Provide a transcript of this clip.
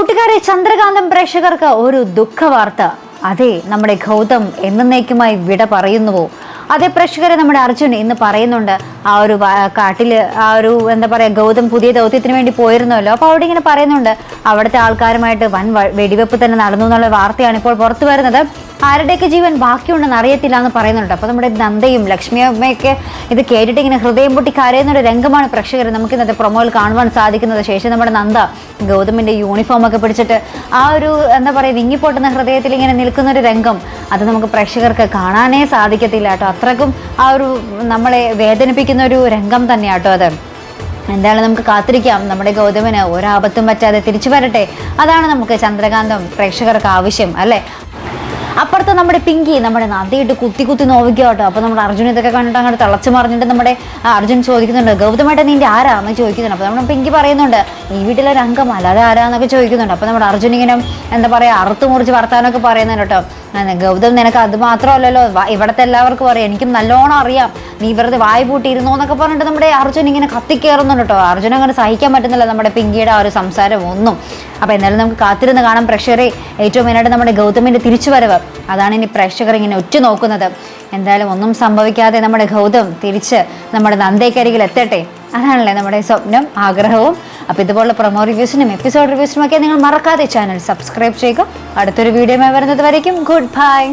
കൂട്ടുകാരെ ചന്ദ്രകാന്തം പ്രേക്ഷകർക്ക് ഒരു ദുഃഖവാർത്ത. അതെ നമ്മുടെ ഗൗതം എന്നേക്കുമായി വിട പറയുന്നുവോ? അതേ പ്രേക്ഷകരെ നമ്മുടെ അർജുൻ ഇന്ന് പറയുന്നുണ്ട്. ആ ഒരു കാട്ടിൽ ആ ഒരു എന്താ പറയാ ഗൗതം പുതിയ ദൗത്യത്തിന് വേണ്ടി പോയിരുന്നല്ലോ. അപ്പോൾ അവിടെ ഇങ്ങനെ പറയുന്നുണ്ട് അവിടുത്തെ ആൾക്കാരുമായിട്ട് വൻ വെടിവെപ്പ് തന്നെ നടന്നു എന്നുള്ള വാർത്തയാണ് ഇപ്പോൾ പുറത്തു വരുന്നത്. ആരുടെയൊക്കെ ജീവൻ ബാക്കിയുണ്ടെന്ന് അറിയത്തില്ല എന്ന് പറയുന്നുണ്ട്. അപ്പോൾ നമ്മുടെ നന്ദയും ലക്ഷ്മിയമ്മയൊക്കെ ഇത് കേട്ടിട്ട് ഇങ്ങനെ ഹൃദയം പൊട്ടി കരയുന്ന ഒരു രംഗമാണ് പ്രേക്ഷകർ നമുക്ക് ഇന്നത്തെ പ്രൊമോയിൽ കാണുവാൻ സാധിക്കുന്നത്. ശേഷം നമ്മുടെ നന്ദ ഗൗതമിന്റെ യൂണിഫോം ഒക്കെ പിടിച്ചിട്ട് ആ ഒരു എന്താ പറയുക വിങ്ങിപ്പൊട്ടുന്ന ഹൃദയത്തിൽ ഇങ്ങനെ നിൽക്കുന്ന ഒരു രംഗം അത് നമുക്ക് പ്രേക്ഷകർക്ക് കാണാനേ സാധിക്കത്തില്ല കേട്ടോ. അത്രക്കും ആ ഒരു നമ്മളെ വേദനിപ്പിക്കുന്ന ഒരു രംഗം തന്നെയാട്ടോ അത്. എന്തായാലും നമുക്ക് കാത്തിരിക്കാം. നമ്മുടെ ഗൗതമന് ഒരാപത്തും പറ്റാതെ തിരിച്ചു വരട്ടെ. അതാണ് നമുക്ക് ചന്ദ്രകാന്തം പ്രേക്ഷകർക്ക് ആവശ്യം അല്ലേ? അപ്പുറത്ത് നമ്മുടെ പിങ്കി നമ്മുടെ നദിയിട്ട് കുത്തി കുത്തി നോവിക്കുക കേട്ടോ. അപ്പോൾ നമ്മുടെ അർജുൻ ഇതൊക്കെ കണ്ടിട്ട് അങ്ങോട്ട് തിളച്ച് മറിഞ്ഞിട്ട് നമ്മുടെ അർജുൻ ചോദിക്കുന്നുണ്ട് ഗൗതമായിട്ട് നിന്റെ ആരാന്ന് ചോദിക്കുന്നുണ്ട്. അപ്പോൾ നമ്മുടെ പിങ്കി പറയുന്നുണ്ട് ഈ വീട്ടിലെ രംഗം അല്ലാതെ ആരാന്നൊക്കെ ചോദിക്കുന്നുണ്ട്. അപ്പോൾ നമ്മുടെ അർജുൻ ഇങ്ങനെ എന്താ പറയുക അറുത്ത് മുറിച്ച് വർത്താനൊക്കെ പറയുന്നുണ്ട് കേട്ടോ. ഗൗതം നിനക്ക് അത് മാത്രമല്ലല്ലോ. ഇവിടുത്തെ എല്ലാവർക്കും അറിയാം. എനിക്കും നല്ലോണം അറിയാം. നീ വെറുതെ വായ പൂട്ടിയിരുന്നോ എന്നൊക്കെ പറഞ്ഞിട്ട് നമ്മുടെ അർജുൻ ഇങ്ങനെ കത്തിക്കേറുന്നുണ്ട് കേട്ടോ. അർജുൻ അങ്ങനെ സഹിക്കാൻ പറ്റുന്നില്ല നമ്മുടെ പിങ്കിയുടെ ആ ഒരു സംസാരം ഒന്നും. അപ്പോൾ എന്നാലും നമുക്ക് കാത്തിരുന്ന് കാണാം. പ്രേക്ഷകരെ ഏറ്റവും മെയിനായിട്ട് നമ്മുടെ ഗൗതമിന്റെ തിരിച്ചുവരവ്. അതാണ് ഇനി പ്രേക്ഷകർ ഇങ്ങനെ ഉറ്റുനോക്കുന്നത് എന്തായാലും ഒന്നും സംഭവിക്കാതെ നമ്മുടെ ഗൗതം തിരിച്ച് നമ്മുടെ നന്ദേക്കരികിൽ എത്തട്ടെ. അതാണല്ലേ നമ്മുടെ സ്വപ്നം ആഗ്രഹവും. അപ്പോൾ ഇതുപോലുള്ള പ്രൊമോ റിവ്യൂസിനും എപ്പിസോഡ് റിവ്യൂസിനും ഒക്കെ നിങ്ങൾ മറക്കാതെ ചാനൽ സബ്സ്ക്രൈബ് ചെയ്യുക. അടുത്തൊരു വീഡിയോ വരുന്നത് വരയ്ക്കും. Good bye